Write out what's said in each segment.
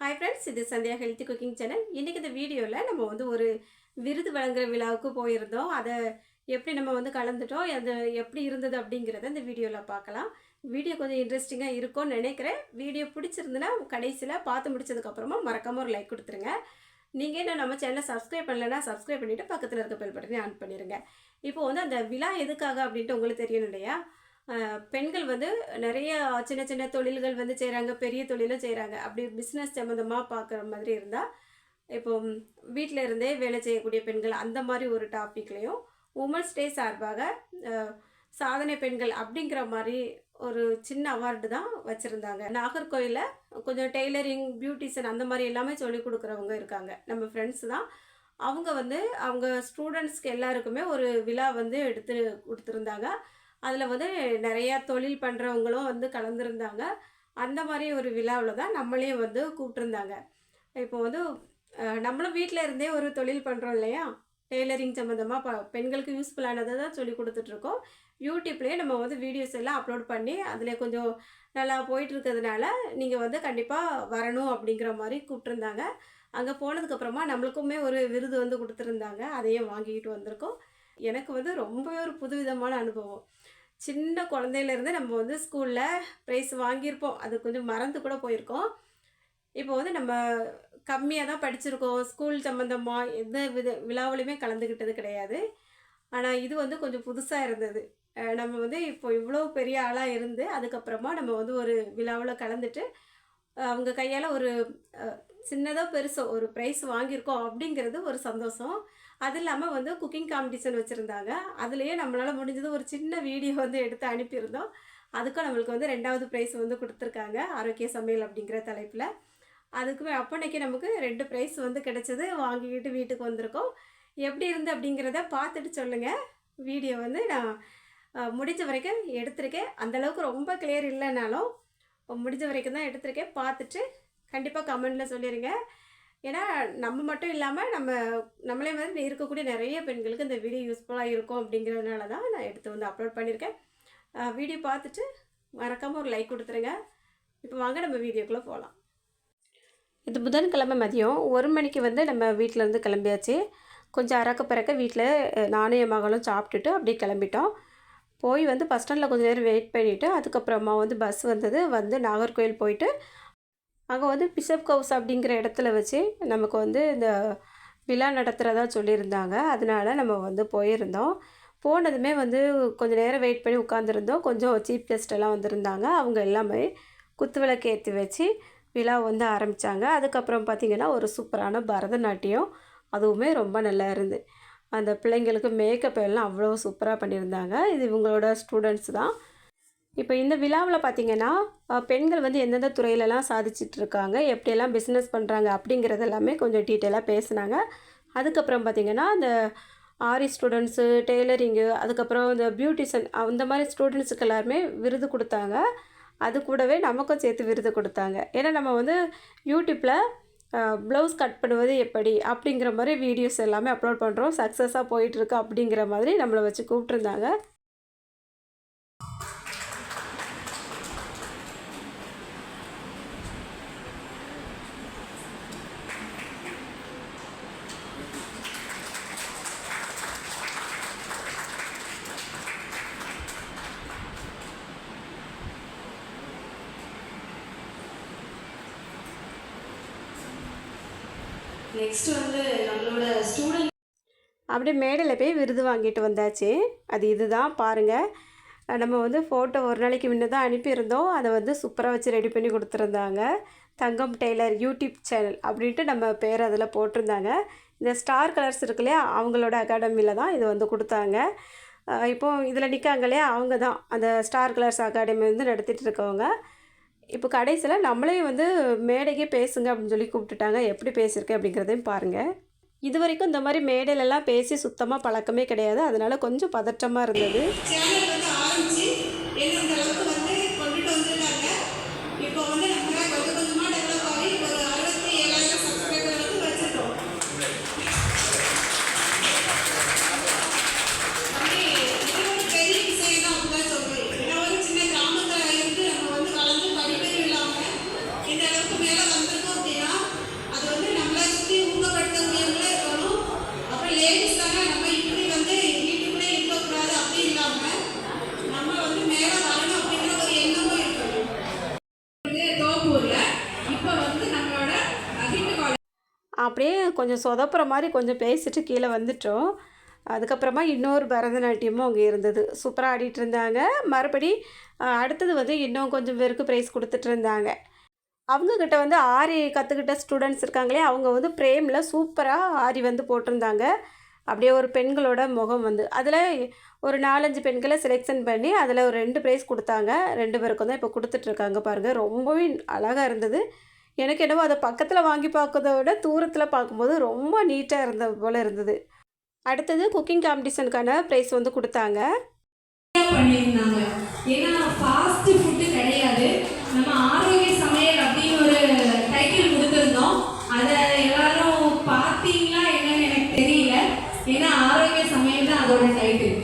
Hi friends இது Sandhya healthy cooking channel இன்றைக்கி இந்த வீடியோவில் நம்ம வந்து ஒரு விருது வழங்குகிற விழாவுக்கு போயிருந்தோம். அதை எப்படி நம்ம வந்து கலந்துட்டோம் அது எப்படி இருந்தது அப்படிங்கிறத இந்த வீடியோவில் பார்க்கலாம். வீடியோ கொஞ்சம் இன்ட்ரெஸ்டிங்காக இருக்கும்னு நினைக்கிறேன். வீடியோ பிடிச்சிருந்துன்னா கடைசியில் பார்த்து முடிச்சதுக்கப்புறமா மறக்காமல் ஒரு லைக் கொடுத்துருங்க. நீங்கள் என்ன நம்ம சேனலை சப்ஸ்கிரைப் பண்ணலைன்னா சப்ஸ்கிரைப் பண்ணிவிட்டு பக்கத்தில் இருக்க பெல் பட்டனே ஆன் பண்ணிடுங்க இப்போ வந்து அந்த விழா எதுக்காக அப்படின்ட்டு உங்களுக்கு தெரியணும் இல்லையா? பெண்கள் வந்து நிறைய சின்ன சின்ன தொழில்கள் வந்து செய்கிறாங்க பெரிய தொழிலும் செய்கிறாங்க அப்படி பிஸ்னஸ் சம்மந்தமாக பார்க்குற மாதிரி இருந்தால் இப்போ வீட்டில் இருந்தே வேலை செய்யக்கூடிய பெண்கள் அந்த மாதிரி ஒரு டாப்பிக்லேயும் உமன்ஸ் டே சார்பாக சாதனை பெண்கள் அப்படிங்கிற மாதிரி ஒரு சின்ன அவார்டு தான் வச்சுருந்தாங்க. நாகர்கோயிலில் கொஞ்சம் டெய்லரிங் பியூட்டிஷன் அந்த மாதிரி எல்லாமே சொல்லி கொடுக்குறவங்க இருக்காங்க. நம்ம ஃப்ரெண்ட்ஸ் தான். அவங்க வந்து அவங்க ஸ்டூடெண்ட்ஸ்க்கு எல்லாருக்குமே ஒரு விழா வந்து எடுத்து கொடுத்துருந்தாங்க. அதில் வந்து நிறையா தொழில் பண்ணுறவங்களும் வந்து கலந்துருந்தாங்க. அந்த மாதிரி ஒரு விழாவில் தான் நம்மளையும் வந்து கூப்பிட்ருந்தாங்க இப்போ வந்து நம்மளும் வீட்டில் இருந்தே ஒரு தொழில் பண்ணுறோம் இல்லையா? டெய்லரிங் சம்மந்தமாக ப பெண்களுக்கு யூஸ்ஃபுல்லானதை தான் சொல்லி கொடுத்துட்ருக்கோம். யூடியூப்லேயே நம்ம வந்து வீடியோஸ் எல்லாம் அப்லோட் பண்ணி அதில் கொஞ்சம் நல்லா போயிட்டுருக்கிறதுனால நீங்கள் வந்து கண்டிப்பாக வரணும் அப்படிங்கிற மாதிரி கூப்பிட்ருந்தாங்க அங்கே போனதுக்கப்புறமா நம்மளுக்குமே ஒரு விருது வந்து கொடுத்துருந்தாங்க. அதையும் வாங்கிக்கிட்டு வந்திருக்கோம். எனக்கு வந்து ரொம்பவே ஒரு புதுவிதமான அனுபவம். சின்ன குழந்தையிலேருந்து நம்ம வந்து ஸ்கூலில் ப்ரைஸ் வாங்கியிருப்போம். அது கொஞ்சம் மறந்து கூட போயிருக்கோம். இப்போ வந்து நம்ம கம்மியாக தான் படிச்சிருக்கோம். ஸ்கூல் சம்மந்தமாக எந்த வித விழாவிலையுமே கலந்துக்கிட்டது கிடையாது. ஆனால் இது வந்து கொஞ்சம் புதுசாக இருந்தது. நம்ம வந்து இப்போ இவ்வளோ பெரிய ஆளாக இருந்து அதுக்கப்புறமா நம்ம வந்து ஒரு விழாவில் கலந்துட்டு அவங்க கையால் ஒரு சின்னதாக பெருசோ ஒரு ப்ரைஸ் வாங்கியிருக்கோம் அப்படிங்கிறது ஒரு சந்தோஷம். அது இல்லாமல் வந்து குக்கிங் காம்படிஷன் வச்சுருந்தாங்க. அதுலேயே நம்மளால் முடிஞ்சது ஒரு சின்ன வீடியோ வந்து எடுத்து அனுப்பியிருந்தோம். அதுக்கும் நம்மளுக்கு வந்து ரெண்டாவது ப்ரைஸ் வந்து கொடுத்துருக்காங்க ஆரோக்கிய சமையல் அப்படிங்கிற தலைப்பில். அதுக்குமே அப்போனைக்கு நமக்கு ரெண்டு ப்ரைஸ் வந்து கிடச்சது வாங்கிக்கிட்டு வீட்டுக்கு வந்திருக்கோம். எப்படி இருந்து அப்படிங்கிறத பார்த்துட்டு சொல்லுங்கள் வீடியோ வந்து நான் முடிஞ்ச வரைக்கும் எடுத்திருக்கேன். அந்தளவுக்கு ரொம்ப கிளியர் இல்லைனாலும் முடிஞ்ச வரைக்கும் தான் எடுத்திருக்கேன். பார்த்துட்டு கண்டிப்பாக கமெண்டில் சொல்லிடுங்க ஏன்னா நம்ம மட்டும் இல்லாமல் நம்ம நம்மளே மாதிரி இருக்கக்கூடிய நிறைய பெண்களுக்கு இந்த வீடியோ யூஸ்ஃபுல்லாக இருக்கும் அப்படிங்கிறதுனால தான் நான் எடுத்து வந்து அப்லோட் பண்ணியிருக்கேன் வீடியோ பார்த்துட்டு மறக்காமல் ஒரு லைக் கொடுத்துருங்க. இப்போ வாங்க நம்ம வீடியோக்குள்ளே போகலாம் இது புதன்கிழமை மதியம். ஒரு மணிக்கு வந்து நம்ம வீட்டிலேருந்து கிளம்பியாச்சு. கொஞ்சம் அறக்க பிறக்க வீட்டில் நானும் என் மகளும் சாப்பிட்டுட்டு அப்படியே கிளம்பிட்டோம். போய் வந்து பஸ் ஸ்டாண்டில் கொஞ்சம் நேரம் வெயிட் பண்ணிவிட்டு அதுக்கப்புறமா வந்து பஸ் வந்தது. வந்து நாகர்கோவில் போயிட்டு அங்கே வந்து பிஷப் ஹவுஸ் அப்படிங்கிற இடத்துல வச்சு நமக்கு வந்து இந்த விழா நடத்துகிறதா சொல்லியிருந்தாங்க. அதனால நம்ம வந்து போயிருந்தோம். போனதுமே வந்து கொஞ்சம் நேரம் வெயிட் பண்ணி உட்காந்துருந்தோம் கொஞ்சம் சீஃப் கெஸ்டெல்லாம் வந்திருந்தாங்க. அவங்க எல்லாமே குத்துவிளக்கு ஏற்றி வச்சு விழா வந்து ஆரம்பித்தாங்க அதுக்கப்புறம் பார்த்திங்கன்னா ஒரு சூப்பரான பரதநாட்டியம். அதுவுமே ரொம்ப நல்லா இருந்து. அந்த பிள்ளைங்களுக்கு மேக்கப் எல்லாம் அவ்வளோ சூப்பராக பண்ணியிருந்தாங்க. இது இவங்களோட ஸ்டூடெண்ட்ஸ் தான். இப்போ இந்த விழாவில் பார்த்திங்கன்னா பெண்கள் வந்து எந்தெந்த துறையிலலாம் சாதிச்சிட்டு இருக்காங்க எப்படியெல்லாம் பிஸ்னஸ் பண்ணுறாங்க அப்படிங்கிறது எல்லாமே கொஞ்சம் டீட்டெயிலாக பேசுனாங்க. அதுக்கப்புறம் பார்த்திங்கன்னா அந்த ஆரி ஸ்டூடெண்ட்ஸு டெய்லரிங்கு அதுக்கப்புறம் இந்த பியூட்டிஷியன் அந்த மாதிரி ஸ்டூடெண்ட்ஸுக்கு எல்லாருமே விருது கொடுத்தாங்க. அது கூடவே நமக்கும் சேர்த்து விருது கொடுத்தாங்க. ஏன்னா நம்ம வந்து யூடியூப்பில் ப்ளவுஸ் கட் பண்ணுவது எப்படி அப்படிங்கிற மாதிரி வீடியோஸ் எல்லாமே அப்லோட் பண்ணுறோம் சக்ஸஸாக போயிட்டுருக்கு அப்படிங்கிற மாதிரி நம்மளை வச்சு கூப்பிட்ருந்தாங்க. நெக்ஸ்ட் வந்து நம்மளோட ஸ்டூடெண்ட் அப்படியே மேடையில் போய் விருது வாங்கிட்டு வந்தாச்சு. அது இதுதான் பாருங்கள் நம்ம வந்து ஃபோட்டோ ஒரு நாளைக்கு முன்னே தான் அனுப்பியிருந்தோம். அதை வந்து சூப்பராக வச்சு ரெடி பண்ணி கொடுத்துருந்தாங்க. தங்கம் டெய்லர் யூடியூப் சேனல் அப்படின்ட்டு நம்ம பேர் அதில் போட்டிருந்தாங்க. இந்த ஸ்டார் கலர்ஸ் இருக்கு இல்லையா அவங்களோட அகாடமியில் தான் இது வந்து கொடுத்தாங்க. இப்போது இதில் நிற்காங்க இல்லையா அவங்க தான் அந்த ஸ்டார் கலர்ஸ் அகாடமி வந்து நடத்திட்டு இருக்கவங்க. இப்போ கடைசியில் நம்மளே வந்து மேடைக்கே பேசுங்க அப்படின்னு சொல்லி கூப்பிட்டுட்டாங்க. எப்படி பேசியிருக்கேன் அப்படிங்கிறதையும் பாருங்கள் இது வரைக்கும் இந்த மாதிரி மேடையிலலாம் பேசி சுத்தமாக பழக்கமே கிடையாது. அதனால கொஞ்சம் பதற்றமாக இருந்தது சேனல் வந்து ஆரம்பிச்சு என்ன இந்த அளவுக்கு வந்து கொண்டுட்டு வந்திருக்காங்க இப்போ வந்து நம்ம கொஞ்சம் கொஞ்சமாக டெவலப் ஆகி ஒரு அறுபத்தி ஏழாயிரம் சப்ஸ்கிரைபர் வந்து வச்சிருக்கோம் அப்படி இது ஒரு பெரிய விஷயம் தான் அப்படிதான் சொல்றேன் ஏன்னா ஒரு சின்ன கிராமத்துல இருந்து நம்ம வந்து கலந்து படிப்பறிவு இல்லாம இந்த அளவுக்கு மேல வந்திருக்கோம் அப்படின்னா அப்படியே கொஞ்சம் சொதப்புற மாதிரி கொஞ்சம் பேசிட்டு கீழே வந்துட்டோம். அதுக்கப்புறமா இன்னொரு பரதநாட்டியமும் அங்கே இருந்தது. சூப்பராக ஆடிட்டு இருந்தாங்க. மறுபடி அடுத்தது வந்து இன்னும் கொஞ்சம் பேருக்கு ப்ரைஸ் கொடுத்துட்டு இருந்தாங்க. அவங்கக்கிட்ட வந்து ஆரி கற்றுக்கிட்ட ஸ்டூடெண்ட்ஸ் இருக்காங்களே அவங்க வந்து ஃப்ரேமில் சூப்பராக ஆரி வந்து போட்டிருந்தாங்க. அப்படியே ஒரு பெண்களோட முகம் வந்து அதில் ஒரு நாலஞ்சு பெண்களை செலெக்ஷன் பண்ணி அதில் ஒரு ரெண்டு ப்ரைஸ் கொடுத்தாங்க. ரெண்டு பேருக்கும் தான் இப்போ கொடுத்துட்ருக்காங்க பாருங்கள் ரொம்பவே அழகாக இருந்தது. எனக்கு என்னவோ அதை பக்கத்தில் வாங்கி பார்க்கறத விட தூரத்தில் பார்க்கும்போது ரொம்ப நீட்டாக இருந்த போல் இருந்தது. அடுத்தது குக்கிங் காம்படிஷனுக்கான ப்ரைஸ் வந்து கொடுத்தாங்க. பண்ணியிருந்தாங்க. ஏன்னா ஃபாஸ்ட் ஃபுட்டு கிடையாது. நம்ம ஆரோக்கிய சமையல் அப்படின்னு ஒரு டைட்டில் கொடுத்துருந்தோம். அதை எல்லாரும் பார்த்தீங்களா என்னன்னு எனக்கு தெரியல. ஏன்னா ஆரோக்கிய சமையல் தான் அதோட டைட்டில்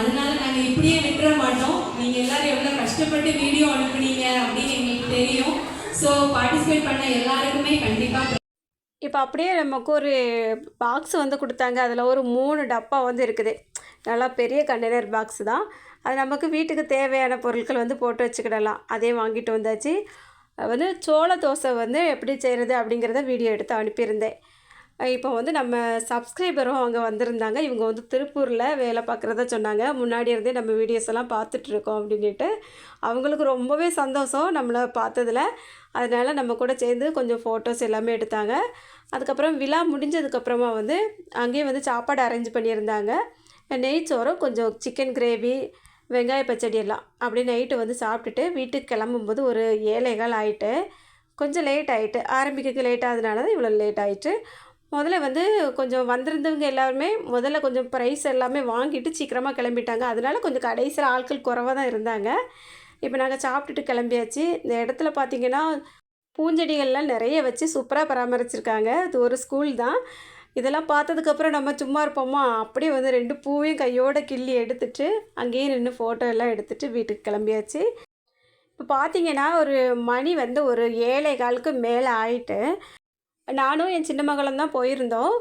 அதனால நாங்கள் இப்படியே விட்டுற மாட்டோம். நீங்கள் எல்லாரும் எவ்வளோ கஷ்டப்பட்டு வீடியோ அனுப்புனீங்க அப்படின்னு எங்களுக்கு தெரியும். ஸோ பார்ட்டிசிபேட் பண்ண எல்லாருக்குமே கண்டிப்பாக இப்போ அப்படியே நமக்கு ஒரு பாக்ஸ் வந்து கொடுத்தாங்க. அதில் ஒரு மூணு டப்பா வந்து இருக்குது. நல்லா பெரிய கண்டெய்னர் பாக்ஸ் தான். அது நமக்கு வீட்டுக்கு தேவையான பொருட்கள் வந்து போட்டு வச்சுக்கிடலாம். அதே வாங்கிட்டு வந்தாச்சு. வந்து சோள தோசை வந்து எப்படி செய்கிறது அப்படிங்கிறத வீடியோ எடுத்து அனுப்பியிருந்தேன். இப்போ வந்து நம்ம சப்ஸ்கிரைபரும் அங்கே வந்திருந்தாங்க. இவங்க வந்து திருப்பூரில் வேலை பார்க்குறதா சொன்னாங்க. முன்னாடி இருந்தே நம்ம வீடியோஸ் எல்லாம் பார்த்துட்ருக்கோம் அப்படின்ட்டு அவங்களுக்கு ரொம்பவே சந்தோஷம் நம்மளை பார்த்ததுல. அதனால் நம்ம கூட சேர்ந்து கொஞ்சம் ஃபோட்டோஸ் எல்லாமே எடுத்தாங்க. அதுக்கப்புறம் விழா முடிஞ்சதுக்கப்புறமா வந்து அங்கேயே வந்து சாப்பாடு அரேஞ்ச் பண்ணியிருந்தாங்க. நெய்ச்சோறும் கொஞ்சம் சிக்கன் கிரேவி வெங்காய பச்சடி எல்லாம் அப்படி நைட்டு வந்து சாப்பிட்டுட்டு வீட்டுக்கு கிளம்பும்போது ஒரு ஏழைகள் ஆயிட்டு கொஞ்சம் லேட் ஆகிட்டு ஆரம்பிக்கிறதுக்கு லேட் ஆகுதுனால தான் இவ்வளோ லேட் ஆகிட்டு முதல்ல வந்து கொஞ்சம் வந்திருந்தவங்க எல்லாருமே முதல்ல கொஞ்சம் ப்ரைஸ் எல்லாமே வாங்கிட்டு சீக்கிரமாக கிளம்பிட்டாங்க. அதனால கொஞ்சம் கடைசியில் ஆட்கள் குறவாக தான் இருந்தாங்க. இப்போ நாங்கள் சாப்பிட்டுட்டு கிளம்பியாச்சு. இந்த இடத்துல பார்த்தீங்கன்னா பூஞ்செடிகள்லாம் நிறைய வச்சு சூப்பராக பராமரிச்சிருக்காங்க. இது ஒரு ஸ்கூல் தான். இதெல்லாம் பார்த்ததுக்கப்புறம் நம்ம சும்மா இருப்போமா? அப்படியே வந்து ரெண்டு பூவையும் கையோட கிள்ளி எடுத்துட்டு அங்கேயே நின்று ஃபோட்டோ எல்லாம் எடுத்துகிட்டு வீட்டுக்கு கிளம்பியாச்சு. இப்போ பார்த்தீங்கன்னா ஒரு மணி வந்து ஒரு ஏழை காலுக்கு மேலே ஆயிட்டு நானும் என் சின்ன மகளும் தான் போயிருந்தோம்.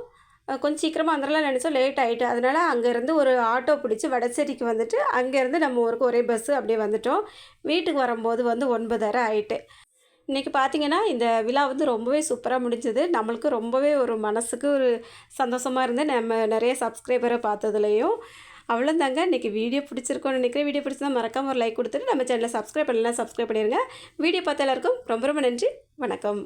கொஞ்சம் சீக்கிரமாக வந்துடலாம் நினச்சோம். லேட் ஆகிட்டு அதனால் அங்கேருந்து ஒரு ஆட்டோ பிடிச்சி வடசேரிக்கு வந்துட்டு அங்கேருந்து நம்ம ஊருக்கு ஒரே பஸ்ஸு அப்படியே வந்துட்டோம். வீட்டுக்கு வரும்போது வந்து ஒன்பதரை ஆயிட்டு. இன்றைக்கி பார்த்தீங்கன்னா இந்த விழா வந்து ரொம்பவே சூப்பராக முடிஞ்சது. நம்மளுக்கு ரொம்பவே ஒரு மனசுக்கு ஒரு சந்தோஷமாக இருந்து நம்ம நிறைய சப்ஸ்கிரைபரை பார்த்ததுலையும். அவ்வளோதாங்க இன்றைக்கி வீடியோ பிடிச்சிருக்கோன்னு நினைக்கிறேன். வீடியோ பிடிச்சதா மறக்காமல் ஒரு லைக் கொடுத்துட்டு நம்ம சேனலை சப்ஸ்கிரைப் பண்ணலாம் சப்ஸ்கிரைப் பண்ணிடுங்க வீடியோ பார்த்த எல்லாருக்கும் ரொம்ப ரொம்ப நன்றி. வணக்கம்.